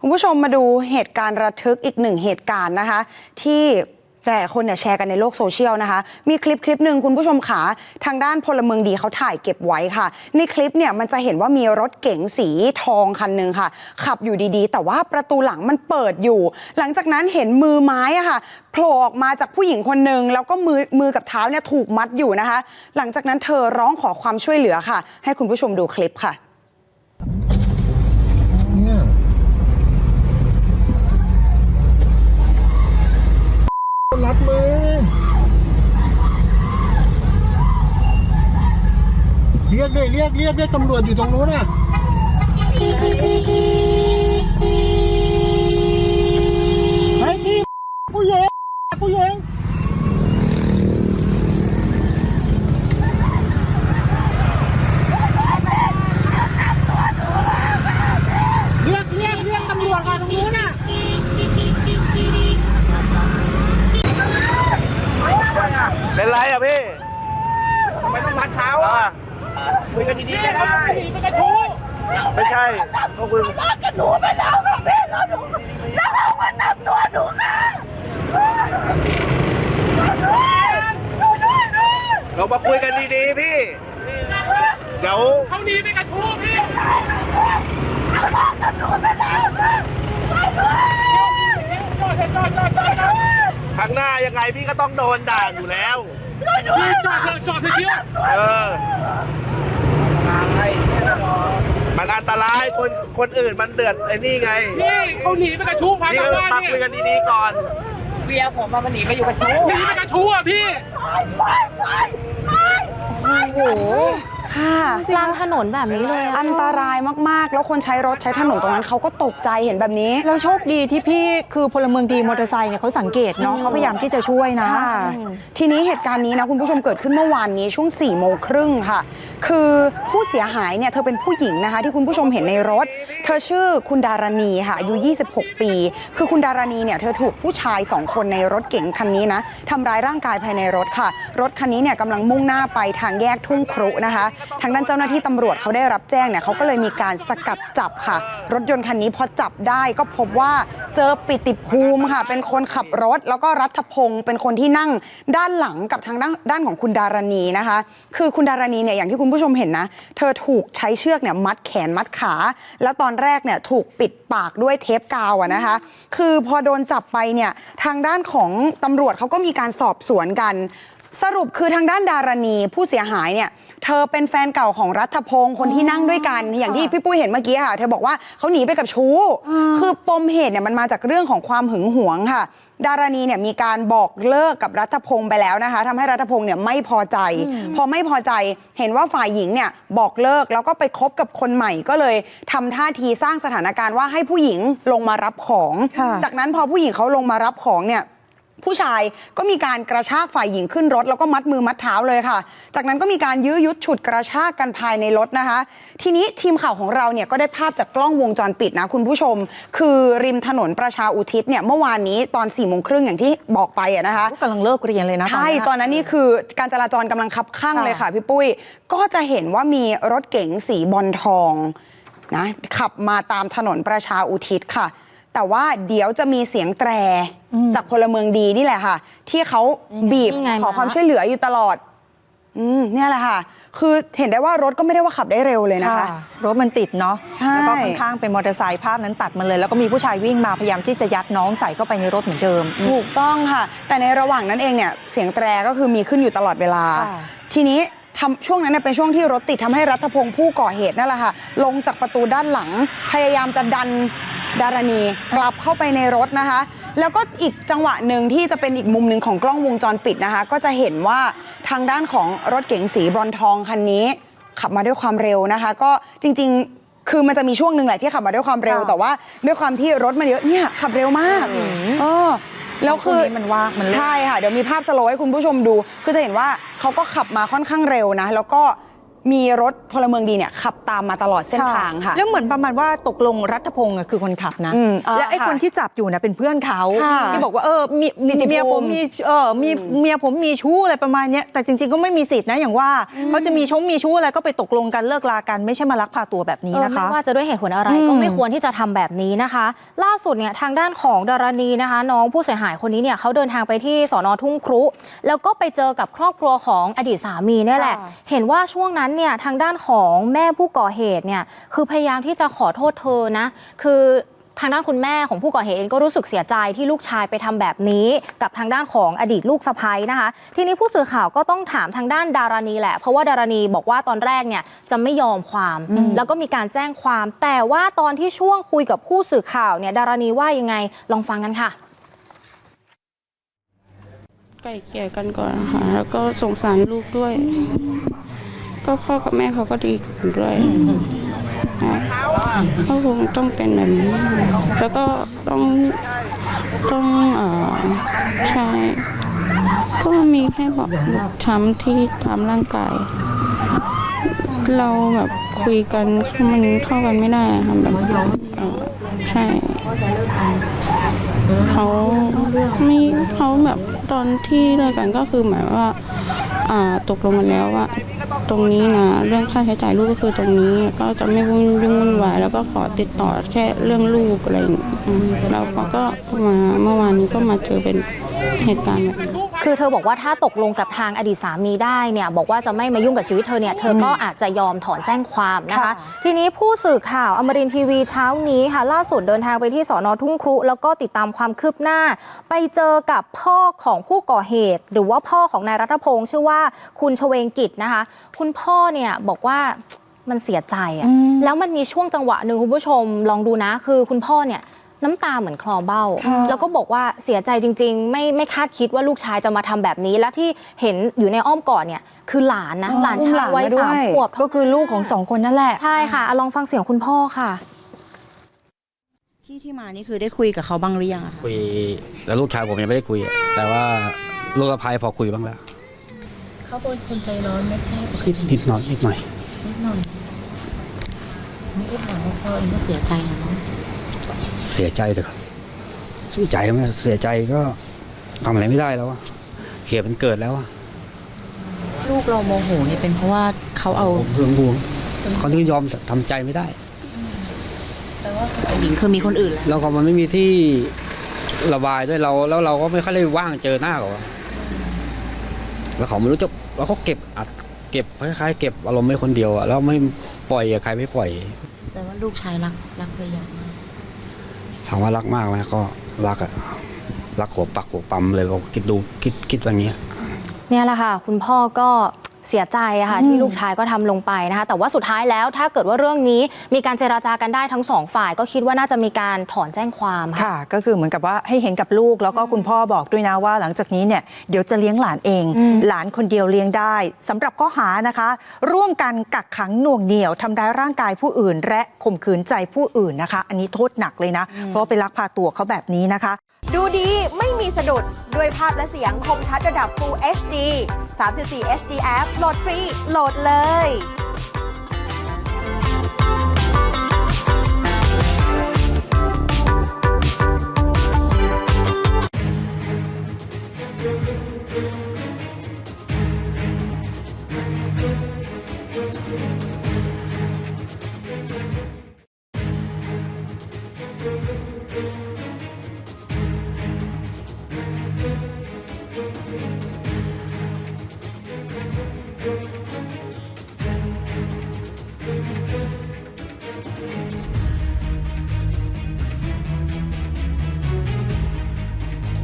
คุณผู้ชมมาดูเหตุการณ์ระทึกอีกหนึ่งเหตุการณ์นะคะ ที่แต่คนเนี่ยแชร์กันในโลกโซเชียลนะคะ มีคลิปคลิปหนึ่งคุณผู้ชมขาทางด้านพลเมืองดีเขาถ่ายเก็บไว้ค่ะ ในคลิปเนี่ยมันจะเห็นว่ามีรถเก๋งสีทองคันหนึ่งค่ะ ขับอยู่ดีๆ แต่ว่าประตูหลังมันเปิดอยู่ หลังจากนั้นเห็นมือไม้อะค่ะโผล่ออกมาจากผู้หญิงคนหนึ่งแล้วก็มือมือกับเท้าเนี่ยถูกมัดอยู่นะคะ หลังจากนั้นเธอร้องขอความช่วยเหลือค่ะ ให้คุณผู้ชมดูคลิปค่ะ รัดมือ เรียกเลยเรียกเรียกเรียกตำรวจอยู่ตรงนู้นน่ะไอ้พี่ผู้หญิงผู้หญิงเรียกเรียกเรียกตำรวจก่อนตรงนู้นน่ะ เป็นไรอะพี่ ทำไมต้องรัดเท้า อะ คุยกันดีๆก็ได้ไม่ใช่เขาคุยเลิกกับหนูไปแล้วค่ะพี่แล้วหนูแล้วเอามาตับตัวหนูค่ะเรามาคุยกันดีๆพี่ เดี๋ยวเขาหนีไปกระชู้พี่เขาเลิกกับหนูไปแล้วจอดจอดจอดจอดค่ะข้างหน้ายังไงพี่ก็ต้องโดนด่าอยู่แล้ว จอดจอดจอดเที่ยเออ มันอันตรายคนคนอื่นมันเดือดไอ้นี่ไงพี่เขาหนีไปกับชู้พานี่ชาวก็บ้านมาเนี่คุยกันยดีๆก่อนเบียร์ผมมามันหนีไปอยู่กับชู้หนีไปกับชู้อะพี่ โอ้โห ค่ะกลางถนนแบบนี้เลยอะอันตรายมากๆ แล้วคนใช้รถใช้ถนนตรงนั้นเขาก็ตกใจเห็นแบบนี้ แล้วโชคดีที่พี่คือพลเมืองดีมอเตอร์ไซค์เนี่ยเขาสังเกตเนาะเขาพยายามที่จะช่วยนะค่ะทีนี้เหตุการณ์นี้นะคุณผู้ชมเกิดขึ้นเมื่อวานนี้ช่วง4ี่โมงครึ่งค่ะ คือผู้เสียหายเนี่ยเธอเป็นผู้หญิงนะคะ ที่คุณผู้ชมเห็นในรถ เธอชื่อคุณดารณีค่ะอายุ 26 ปี คือคุณดารณีเนี่ยเธอถูกผู้ชาย 2 คนในรถเก๋งคันนี้นะทำร้ายร่างกายภายในรถค่ะ รถคันนี้เนี่ยกำลังมุ่งหน้าไปทางแยกทุ่งครุนะคะทางด้านเจ้าหน้าที่ตำรวจเขาได้รับแจ้งเนี่ยเขาก็เลยมีการสกัดจับค่ะ รถยนต์คันนี้พอจับได้ก็พบว่าเจอปิติภูมิค่ะ เป็นคนขับรถ แล้วก็รัฐพงศ์เป็นคนที่นั่งด้านหลังกับทางด้านด้านของคุณดารณีนะคะ คือคุณดารณีเนี่ยอย่างที่คุณผู้ชมเห็นนะ เธอถูกใช้เชือกเนี่ยมัดแขนมัดขา แล้วตอนแรกเนี่ยถูกปิดปากด้วยเทปกาวอะนะคะ คือพอโดนจับไปเนี่ยทางด้านของตำรวจเขาก็มีการสอบสวนกัน สรุปคือทางด้านดารณีผู้เสียหายเนี่ยเธอเป็นแฟนเก่าของรัฐพงศ์คนที่นั่งด้วยกัน อย่างที่พี่ปุ้ยเห็นเมื่อกี้ค่ะ เธอบอกว่าเขาหนีไปกับชู้ คือปมเหตุเนี่ยมันมาจากเรื่องของความหึงหวงค่ะ ดารณีเนี่ยมีการบอกเลิกกับรัฐพงศ์ไปแล้วนะคะทำให้รัฐพงศ์เนี่ยไม่พอใจ พอไม่พอใจเห็นว่าฝ่ายหญิงเนี่ยบอกเลิกแล้วก็ไปคบกับคนใหม่ก็เลยทำท่าทีสร้างสถานการณ์ว่าให้ผู้หญิงลงมารับของค่ะจากนั้นพอผู้หญิงเขาลงมารับของเนี่ย ผู้ชายก็มีการกระชากฝ่ายหญิงขึ้นรถ แล้วก็มัดมือมัดเท้าเลยค่ะ จากนั้นก็มีการยื้อยุดฉุดกระชากกันภายในรถนะคะ ทีนี้ทีมข่าวของเราเนี่ยก็ได้ภาพจากกล้องวงจรปิดนะคุณผู้ชม คือริมถนนประชาอุทิศเนี่ยเมื่อวานนี้ตอน4ี่โมงครึ่งอย่างที่บอกไปอะนะคะกำลังเลิกเรียนเลยนะใช่ตอนนั้นนี่คือการจราจรกำลังคับข้างค่ะเลยค่ะพี่ปุ้ยก็จะเห็นว่ามีรถเก๋งสีบอลทองนะขับมาตามถนนประชาอุทิศค่ะ แต่ว่าเดี๋ยวจะมีเสียงแตรจากพลเมืองดีนี่แหละค่ะ ที่เขาบีบนี่ไงขอมาความช่วยเหลืออยู่ตลอด อืมเนี่ยแหละค่ะ คือเห็นได้ว่ารถก็ไม่ได้ว่าขับได้เร็วเลยนะคะค่ะรถมันติดเนาะใช่ แล้วก็ข้างๆเป็นมอเตอร์ไซค์ภาพนั้นตัดมาเลย แล้วก็มีผู้ชายวิ่งมาพยายามที่จะยัดน้องใส่เข้าไปในรถเหมือนเดิม ถูกต้องค่ะ แต่ในระหว่างนั้นเองเนี่ยเสียงแตรก็คือมีขึ้นอยู่ตลอดเวลา ค่ะ ทีนี้ทำช่วงนั้นเนยเป็นช่วงที่รถติดทำให้รัฐพงศ์ผู้ก่อเหตุนั่นแหละค่ะ ลงจากประตูด้านหลังพยายามจะดัน ดารณีกลับเข้าไปในรถนะคะ แล้วก็อีกจังหวะหนึ่งที่จะเป็นอีกมุมหนึ่งของกล้องวงจรปิดนะคะ ก็จะเห็นว่าทางด้านของรถเก๋งสีบรอนทองคันนี้ ขับมาด้วยความเร็วนะคะ ก็จริงๆคือมันจะมีช่วงหนึ่งแหละที่ขับมาด้วยความเร็วค่ะแต่ว่าด้วยความที่รถมันเยอะเนี่ยขับเร็วมากเออแล้วคือช่วงนี้มันว่างมันเล่นใช่ค่ะเดี๋ยวมีภาพสโลว์ให้คุณผู้ชมดู คือจะเห็นว่าเขาก็ขับมาค่อนข้างเร็วนะ แล้วก็ มีรถพลเมืองดีเนี่ยขับตามมาตลอดเส้นทางค่ะ แล้วเหมือนประมาณว่าตกลงรัฐพงศ์อะคือคนขับนะ อืมอ่าและไอ้ค่ะคนที่จับอยู่เนี่ยเป็นเพื่อนเขาค่ะที่บอกว่าเออมีนิติภูมิเมียผมมีเออมีเมียผมมีชู้อะไรประมาณเนี้ยแต่จริง ๆก็ไม่มีสิทธินะอย่างว่าเขาจะมีชงมีชู้อะไรก็ไปตกลงกันเลิกลากันไม่ใช่มาลักพาตัวแบบนี้เออนะคะ ไม่ว่าจะด้วยเหตุผลอะไรอืมก็ไม่ควรที่จะทำแบบนี้นะคะ ล่าสุดเนี่ยทางด้านของดารณีนะคะ น้องผู้เสียหายคนนี้เนี่ยเขาเดินทางไปที่สอนอทุ่งครุ แล้วก็ไปเจอกับครอบครัวของอดีตสามีเนี่ยแหละ ค่ะ เห็นว่าช่วงนั้นเนี่ยทางด้านของแม่ผู้ก่อเหตุเนี่ยคือพยายามที่จะขอโทษเธอนะ คือทางด้านคุณแม่ของผู้ก่อเหตุเองก็รู้สึกเสียใจที่ลูกชายไปทำแบบนี้ กับทางด้านของอดีตลูกสะใภ้นะคะ ทีนี้ผู้สื่อข่าวก็ต้องถามทางด้านดารณีแหละ เพราะว่าดารณีบอกว่าตอนแรกเนี่ยจะไม่ยอมความ แล้วก็มีการแจ้งความ แต่ว่าตอนที่ช่วงคุยกับผู้สื่อข่าวเนี่ยดารณีว่ายังไงลองฟังกันค่ะไก่เกลี่ยกันก่อนค่ะแล้วก็สงสารลูกด้วย ก็พ่อกับแม่เขาก็ดีกันด้วยค่ะก็คงต้องเป็นแบบนี้แล้วก็ต้องต้องเอ่อใช่ก็มีแค่บอกช้ำที่ตามร่างกาย เราแบบคุยกันมันเข้ากันไม่ได้อะค่ะแบบเอ่อใช่เขาไม่เขาแบบตอนที่เลิกกันก็คือหมายว่าอ่า ตกลงกันแล้วว่าตรงนี้นะเรื่องค่าใช้จ่ายลูกก็คือตรงนี้ก็จะไม่วุ่นยุ่งวุ่นวายแล้วก็ขอติดต่อแค่เรื่องลูกอะไรอย่างเงี้ยแล้วเขาก็มาเมื่อวานนี้ก็มาเจอเป็นเหตุการณ์แบบนี้ คือเธอบอกว่าถ้าตกลงกับทางอดีตสามีได้เนี่ยบอกว่าจะไม่มายุ่งกับชีวิตเธอเนี่ยเธอก็อาจจะยอมถอนแจ้งความนะคะ ค่ะ ทีนี้ผู้สื่อข่าวอมรินทร์ทีวีเช้านี้ค่ะ ล่าสุดเดินทางไปที่สอนอทุ่งครุ แล้วก็ติดตามความคืบหน้า ไปเจอกับพ่อของผู้ก่อเหตุ หรือว่าพ่อของนายรัฐพงศ์ชื่อว่าคุณชเวงกิจนะคะ คุณพ่อเนี่ยบอกว่ามันเสียใจอะแล้วมันมีช่วงจังหวะหนึ่งคุณผู้ชมลองดูนะ คือคุณพ่อเนี่ย น้ำตาเหมือนคลอเบ้า แล้วก็บอกว่าเสียใจจริง ๆ ไม่ไม่คาดคิดว่าลูกชายจะมาทำแบบนี้ และที่เห็นอยู่ในอ้อมกอดเนี่ย คือหลานนะอ๋อหลานชายวัยอุ้มหลานมาด้วยสามขวบก็คือลูกของสองคนนั่นแหละ ใช่ค่ะอะลองฟังเสียงคุณพ่อค่ะ ที่ที่มานี่คือได้คุยกับเขาบ้างหรือยังอะคะคุยแล้วลูกชายผมยังไม่ได้คุยอะแต่ว่าลูกสะพ้ายพอคุยบ้างแล้วเขาเป็นคนใจร้อนไหมคะนิดนิดหน่อยนิดหน่อยนิดหน่อยนี่ก็ถามว่าพ่อเองก็เสียใจนะ เนาะเสียใจเถอะครับเสียใจไหมเสียใจก็ทำอะไรไม่ได้แล้วอะเหตุมันเกิดแล้วอะลูกเราโมโหนี่เป็นเพราะว่าเขาเอาผมเรื่องบวงเขาถึงยอมทำใจไม่ได้ แต่ว่าหญิงคือมีคนอื่นแล้วแล้วก็มันไม่มีที่ระบายด้วยเรา แล้วเราก็ไม่ค่อยได้ว่างเจอหน้าเขาอะแล้วเขาไม่รู้จะแล้วเขาเก็บอัดเก็บคล้ายๆเก็บอารมณ์ไว้คนเดียวอะแล้วไม่ปล่อยกับใครไม่ปล่อย แต่ว่าลูกชายรักรักภรรยามาก ถามว่ารักมากไหมก็รักอะรักหัวปักหัวปั๊มเลยเราคิดดูคิดคิดอย่างเงี้ย เนี่ยแหละค่ะ คุณพ่อก็ เสียใจอะค่ะที่ลูกชายก็ทำลงไปนะคะแต่ว่าสุดท้ายแล้วถ้าเกิดว่าเรื่องนี้มีการเจราจากันได้ทั้งสองฝ่าย ก็คิดว่าน่าจะมีการถอนแจ้งความค่ะค่ะก็คือเหมือนกับว่าให้เห็นกับลูกแล้วก็คุณพ่อบอกด้วยนะว่า หลังจากนี้เนี่ยเดี๋ยวจะเลี้ยงหลานเองอืมหลานคนเดียวเลี้ยงได้สำหรับข้อหานะคะ ร่วมกันกักขังหน่วงเหนี่ยวทำร้ายร่างกายผู้อื่น และข่มขืนใจผู้อื่นนะคะ อันนี้โทษหนักเลยนะ เพราะว่าไปลักพาตัวเขาแบบนี้นะคะ ดูดีไม่มีสะดุด ด้วยภาพและเสียงคมชัดระดับ Full HD 34 HD App โหลดฟรี โหลดเลย